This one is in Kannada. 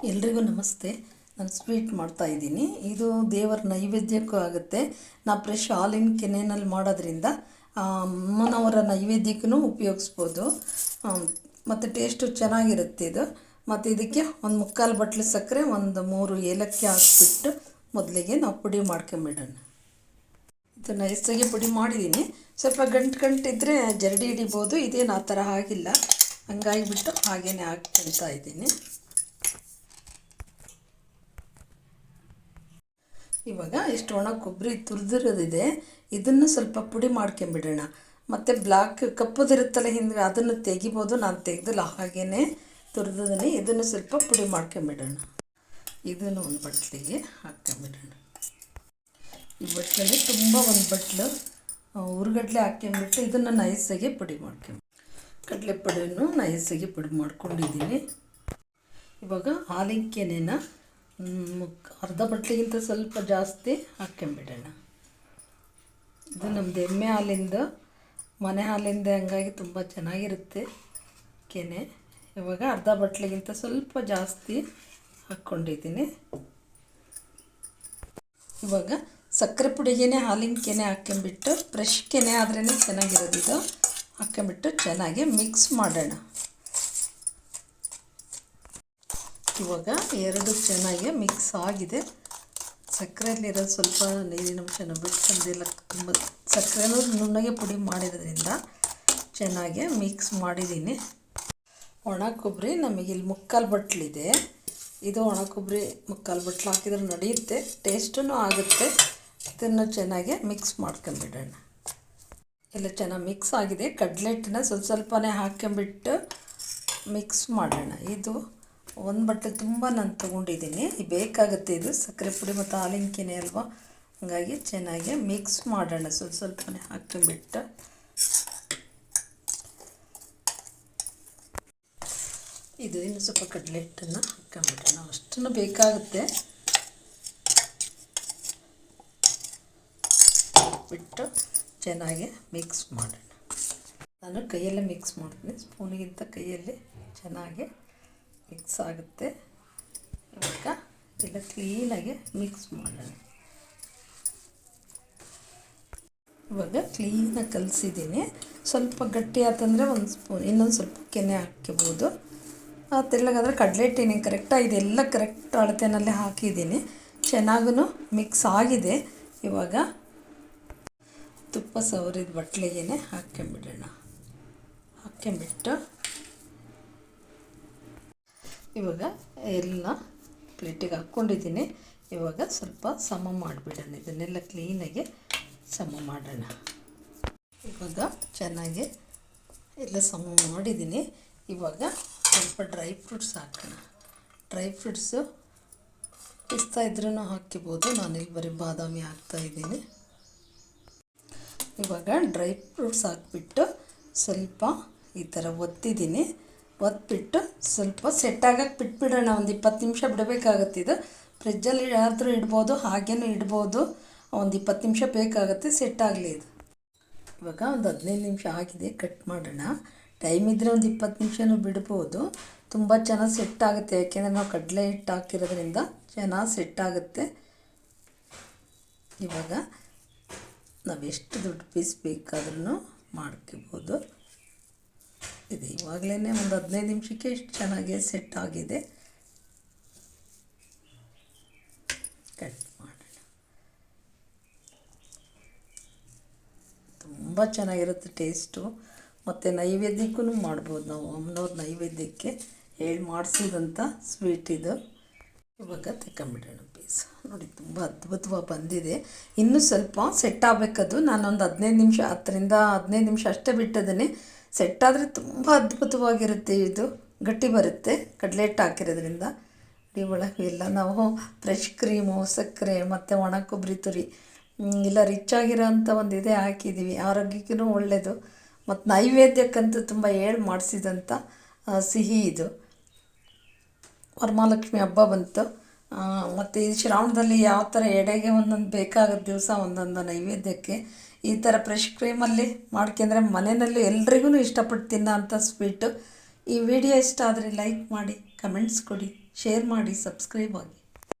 ಎಲ್ರಿಗೂ ನಮಸ್ತೆ. ನಾನು ಸ್ವೀಟ್ ಮಾಡ್ತಾ ಇದ್ದೀನಿ. ಇದು ದೇವರ ನೈವೇದ್ಯಕ್ಕೂ ಆಗುತ್ತೆ. ನಾ ಫ್ರೆಶ್ ಹಾಲಿನ ಕೆನೆಯಲ್ಲಿ ಮಾಡೋದ್ರಿಂದ ಅಮ್ಮನವರ ನೈವೇದ್ಯಕ್ಕೂ ಉಪಯೋಗಿಸ್ಬೋದು. ಮತ್ತು ಟೇಸ್ಟು ಚೆನ್ನಾಗಿರುತ್ತೆ ಇದು. ಮತ್ತು ಇದಕ್ಕೆ ಒಂದು ಮುಕ್ಕಾಲು ಬಟ್ಲು ಸಕ್ಕರೆ, ಒಂದು ಮೂರು ಏಲಕ್ಕಿ ಹಾಕ್ಬಿಟ್ಟು ಮೊದಲಿಗೆ ನಾವು ಪುಡಿ ಮಾಡ್ಕೊಂಬಿಡೋಣ. ಇದು ನೈಸಾಗಿ ಪುಡಿ ಮಾಡಿದ್ದೀನಿ ಸ್ವಲ್ಪ ಗಂಟು ಗಂಟಿದ್ರೆ ಜರಡಿ ಹಿಡಿಬೋದು. ಇದೇನು ಆ ಥರ ಆಗಿಲ್ಲ. ಹಂಗಾಗಿಬಿಟ್ಟು ಹಾಗೇ ಹಾಕ್ಕೊಳ್ತಾ ಇದ್ದೀನಿ. ಇವಾಗ ಇಷ್ಟು ಒಣ ಕೊಬ್ಬರಿ ತುರಿದಿರೋದಿದೆ, ಇದನ್ನು ಸ್ವಲ್ಪ ಪುಡಿ ಮಾಡ್ಕೊಂಬಿಡೋಣ. ಮತ್ತು ಬ್ಲ್ಯಾಕ್ ಕಪ್ಪದಿರುತ್ತಲ್ಲ ಹಿಂದೆ ಅದನ್ನು ತೆಗಿಬೋದು, ನಾನು ತೆಗೆದಿಲ್ಲ ಹಾಗೇ ತುರಿದಿದ್ದೀನಿ, ಇದನ್ನು ಸ್ವಲ್ಪ ಪುಡಿ ಮಾಡ್ಕೊಂಬಿಡೋಣ. ಇದನ್ನು ಒಂದು ಬಟ್ಲಿಗೆ ಹಾಕ್ಕೊಂಬಿಡೋಣ. ಈ ಬಟ್ಲಲ್ಲಿ ತುಂಬ ಒಂದು ಬಟ್ಲು ಉರುಗಡ್ಲೆ ಹಾಕ್ಕೊಂಬಿಟ್ಟು ಇದನ್ನು ನೈಸಾಗಿ ಪುಡಿ ಮಾಡ್ಕೊಂಬ ಕಡಲೆ ಪುಡಿಯನ್ನು ನೈಸಾಗಿ ಪುಡಿ ಮಾಡ್ಕೊಂಡಿದ್ದೀನಿ. ಇವಾಗ ಹಾಲಿನ ಕೆನೆನ ಮುಕ್ ಅರ್ಧ ಬಟ್ಲಿಗಿಂತ ಸ್ವಲ್ಪ ಜಾಸ್ತಿ ಹಾಕ್ಕೊಂಬಿಡೋಣ ಇದು ನಮ್ಮದು ಎಮ್ಮೆ ಹಾಲಿಂದ, ಮನೆ ಹಾಲಿಂದ ಹಂಗಾಗಿ ತುಂಬ ಚೆನ್ನಾಗಿರುತ್ತೆ ಕೆನೆ. ಇವಾಗ ಅರ್ಧ ಬಟ್ಲಿಗಿಂತ ಸ್ವಲ್ಪ ಜಾಸ್ತಿ ಹಾಕ್ಕೊಂಡಿದ್ದೀನಿ. ಇವಾಗ ಸಕ್ಕರೆ ಪುಡಿಗೇನೆ ಹಾಲಿನ ಕೆನೆ ಹಾಕ್ಕೊಂಬಿಟ್ಟು ಫ್ರೆಶ್ ಕೆನೆ ಆದ್ರೇ ಚೆನ್ನಾಗಿರೋದು ಇದು. ಹಾಕ್ಕೊಂಬಿಟ್ಟು ಚೆನ್ನಾಗಿ ಮಿಕ್ಸ್ ಮಾಡೋಣ. ಇವಾಗ ಎರಡು ಚೆನ್ನಾಗಿ ಮಿಕ್ಸ್ ಆಗಿದೆ. ಸಕ್ಕರೆಯಲ್ಲಿರೋ ಸ್ವಲ್ಪ ನೀರಿನ ಅಂಶನ ತುಂಬ ಸಕ್ಕರೆನೂ ನುಣ್ಣಗೆ ಪುಡಿ ಮಾಡಿರೋದ್ರಿಂದ ಚೆನ್ನಾಗಿ ಮಿಕ್ಸ್ ಮಾಡಿದ್ದೀನಿ. ಒಣ ಕೊಬ್ಬರಿ ನಮಗಿಲ್ಲಿ ಮುಕ್ಕಾಲು ಬಟ್ಲಿದೆ. ಇದು ಒಣ ಕೊಬ್ಬರಿ ಮುಕ್ಕಾಲು ಬಟ್ಲು ಹಾಕಿದ್ರೆ ನಡೆಯುತ್ತೆ. ಟೇಸ್ಟೂ ಆಗುತ್ತೆ. ಇದನ್ನು ಚೆನ್ನಾಗಿ ಮಿಕ್ಸ್ ಮಾಡ್ಕೊಂಬಿಡೋಣ. ಎಲ್ಲ ಚೆನ್ನಾಗಿ ಮಿಕ್ಸ್ ಆಗಿದೆ. ಕಡ್ಲೆಟ್ಟನ್ನ ಸ್ವಲ್ಪ ಸ್ವಲ್ಪನೇ ಹಾಕ್ಕೊಂಬಿಟ್ಟು ಮಿಕ್ಸ್ ಮಾಡೋಣ. ಇದು ಒಂದು ಬಟ್ಟೆ ತುಂಬ ನಾನು ತೊಗೊಂಡಿದ್ದೀನಿ. ಬೇಕಾಗುತ್ತೆ ಇದು. ಸಕ್ಕರೆ ಪುಡಿ ಮತ್ತು ಹಾಲಿನ ಕೆನೆ ಅಲ್ವಾ? ಹಾಗಾಗಿ ಚೆನ್ನಾಗಿ ಮಿಕ್ಸ್ ಮಾಡೋಣ. ಸ್ವಲ್ಪ ಸ್ವಲ್ಪನೇ ಹಾಕ್ಕೊಂಬಿಟ್ಟು ಇದು ಇನ್ನು ಸ್ವಲ್ಪ ಕಡಲೆ ಹಿಟ್ಟನ್ನು ಹಾಕ್ಕೊಂಬಿಡೋಣ. ಅಷ್ಟನ್ನು ಬೇಕಾಗುತ್ತೆ. ಬಿಟ್ಟು ಚೆನ್ನಾಗಿ ಮಿಕ್ಸ್ ಮಾಡೋಣ. ನಾನು ಕೈಯಲ್ಲೇ ಮಿಕ್ಸ್ ಮಾಡ್ತೀನಿ. ಸ್ಪೂನಿಗಿಂತ ಕೈಯಲ್ಲಿ ಚೆನ್ನಾಗಿ ಮಿಕ್ಸ್ ಆಗುತ್ತೆ. ಇವಾಗ ಎಲ್ಲ ಕ್ಲೀನಾಗಿ ಮಿಕ್ಸ್ ಮಾಡೋಣ. ಇವಾಗ ಕ್ಲೀನಾಗಿ ಕಲಿಸಿದ್ದೀನಿ. ಸ್ವಲ್ಪ ಗಟ್ಟಿ ಆತಂದರೆ ಒಂದು ಸ್ಪೂನ್ ಇನ್ನೊಂದು ಸ್ವಲ್ಪ ಕೆನೆ ಹಾಕ್ಕೋಬೋದು ಆ ತೆಳ್ಳಗಾದರೆ ಕಡಲೆ ಹಿಟ್ಟಿನಿ ಕರೆಕ್ಟಾಗಿ ಇದೆಲ್ಲ ಕರೆಕ್ಟ್ ಅಳತೆನಲ್ಲಿ ಹಾಕಿದ್ದೀನಿ. ಚೆನ್ನಾಗೂ ಮಿಕ್ಸ್ ಆಗಿದೆ. ಇವಾಗ ತುಪ್ಪ ಸವರಿದ ಬಟ್ಲಿಗೆ ಹಾಕ್ಕೊಂಬಿಡೋಣ ಹಾಕ್ಕೊಂಬಿಟ್ಟು ಇವಾಗ ಎಲ್ಲ ಪ್ಲೇಟಿಗೆ ಹಾಕ್ಕೊಂಡಿದ್ದೀನಿ. ಇವಾಗ ಸ್ವಲ್ಪ ಸಮ ಮಾಡಿಬಿಡೋಣ. ಇದನ್ನೆಲ್ಲ ಕ್ಲೀನಾಗಿ ಸಮ ಮಾಡೋಣ. ಇವಾಗ ಚೆನ್ನಾಗಿ ಎಲ್ಲ ಸಮ ಮಾಡಿದ್ದೀನಿ. ಇವಾಗ ಸ್ವಲ್ಪ ಡ್ರೈ ಫ್ರೂಟ್ಸ್ ಹಾಕೋಣ. ಡ್ರೈ ಫ್ರೂಟ್ಸು ಪಿಸ್ತಾ ಇದ್ರೂ ಹಾಕ್ಕೋಬೋದು ನಾನಿಲ್ಲಿ ಬರೀ ಬಾದಾಮಿ ಹಾಕ್ತಾಯಿದ್ದೀನಿ ಇವಾಗ ಡ್ರೈ ಫ್ರೂಟ್ಸ್ ಹಾಕ್ಬಿಟ್ಟು ಸ್ವಲ್ಪ ಈ ಥರ ಒತ್ತಿದ್ದೀನಿ. ಒತ್ಬಿಟ್ಟು ಸ್ವಲ್ಪ ಸೆಟ್ ಆಗಕ್ಕೆ ಬಿಟ್ಬಿಡೋಣ. ಒಂದು ಇಪ್ಪತ್ತು ನಿಮಿಷ ಬಿಡಬೇಕಾಗತ್ತೆ ಇದು. ಫ್ರಿಜ್ಜಲ್ಲಿ ಆದರೂ ಇಡ್ಬೋದು, ಹಾಗೇನೂ ಇಡ್ಬೋದು. ಒಂದು ಇಪ್ಪತ್ತು ನಿಮಿಷ ಬೇಕಾಗುತ್ತೆ ಸೆಟ್ ಆಗಲಿ ಇದು. ಇವಾಗ ಒಂದು ಹದಿನೈದು ನಿಮಿಷ ಆಗಿದೆ ಕಟ್ ಮಾಡೋಣ. ಟೈಮ್ ಇದ್ದರೆ ಒಂದು ಇಪ್ಪತ್ತು ನಿಮಿಷನೂ ಬಿಡ್ಬೋದು. ತುಂಬ ಚೆನ್ನಾಗಿ ಸೆಟ್ ಆಗುತ್ತೆ, ಯಾಕೆಂದರೆ ನಾವು ಕಡಲೆ ಹಿಟ್ಟು ಹಾಕಿರೋದ್ರಿಂದ ಚೆನ್ನಾಗಿ ಸೆಟ್ ಆಗುತ್ತೆ. ಇವಾಗ ನಾವು ಎಷ್ಟು ದೊಡ್ಡ ಪೀಸ್ ಬೇಕಾದ್ರೂ ಮಾಡ್ಕೋಬೋದು. ಇದು ಇವಾಗಲೇ ಒಂದು ಹದಿನೈದು ನಿಮಿಷಕ್ಕೆ ಇಷ್ಟು ಚೆನ್ನಾಗಿ ಸೆಟ್ ಆಗಿದೆ. ಕಟ್ ಮಾಡೋಣ. ತುಂಬ ಚೆನ್ನಾಗಿರುತ್ತೆ ಟೇಸ್ಟು ಮತ್ತು ನೈವೇದ್ಯಕ್ಕೂ ಮಾಡ್ಬೋದು ನಾವು, ಅಮ್ಮನವ್ರ ನೈವೇದ್ಯಕ್ಕೆ ಹೇಳಿ ಮಾಡಿಸಿದಂಥ ಸ್ವೀಟ್ ಇದು. ಇವಾಗ ತೆಕ್ಕೊಂಬಿಡೋಣ ಪೀಸ್ ನೋಡಿ ತುಂಬ ಅದ್ಭುತವಾಗಿ ಬಂದಿದೆ. ಇನ್ನೂ ಸ್ವಲ್ಪ ಸೆಟ್ ಆಗಬೇಕದು. ನಾನೊಂದು ಹದಿನೈದು ನಿಮಿಷ, ಹತ್ತರಿಂದ ಹದಿನೈದು ನಿಮಿಷ ಅಷ್ಟೇ ಬಿಟ್ಟಿದ್ದೀನಿ ಸೆಟ್ ಆದರೆ ತುಂಬ ಅದ್ಭುತವಾಗಿರುತ್ತೆ ಇದು. ಗಟ್ಟಿ ಬರುತ್ತೆ ಕಡಲೆ ಹಿಟ್ಟು ಹಾಕಿರೋದ್ರಿಂದ. ಈ ಒಳಗೆ ಎಲ್ಲ ನಾವು ಫ್ರೆಶ್ ಕ್ರೀಮು ಸಕ್ಕರೆ, ಮತ್ತು ಒಣ ಕೊಬ್ಬರಿ ತುರಿ ಇಲ್ಲ ರಿಚ್ ಆಗಿರೋಂಥ ಒಂದು ಇದೇ ಹಾಕಿದ್ದೀವಿ. ಆರೋಗ್ಯಕ್ಕೂ ಒಳ್ಳೆಯದು ಮತ್ತು ನೈವೇದ್ಯಕ್ಕಂತೂ ತುಂಬ ಹೇಳಿ ಮಾಡಿಸಿದಂಥ ಸಿಹಿ ಇದು. ವರಮಹಾಲಕ್ಷ್ಮಿ ಹಬ್ಬ ಬಂತು. ಮತ್ತು ಈ ಶ್ರಾವಣದಲ್ಲಿ ಯಾವ ಥರ ಎಡೆಗೆ ಒಂದೊಂದು ಬೇಕಾಗೋ ದಿವಸ ಒಂದೊಂದು ನೈವೇದ್ಯಕ್ಕೆ ಈ ಥರ ಫ್ರೆಶ್ ಕ್ರೀಮಲ್ಲಿ ಮಾಡ್ಕೊಂಡ್ರೆ ಮನೆಯಲ್ಲಿ ಎಲ್ರಿಗೂ ಇಷ್ಟಪಟ್ಟು ತಿನ್ನೋಂಥ ಸ್ವೀಟು ಈ ವಿಡಿಯೋ ಇಷ್ಟ ಆದರೆ ಲೈಕ್ ಮಾಡಿ ಕಮೆಂಟ್ಸ್ ಕೊಡಿ ಶೇರ್ ಮಾಡಿ ಸಬ್ಸ್ಕ್ರೈಬ್ ಆಗಿ.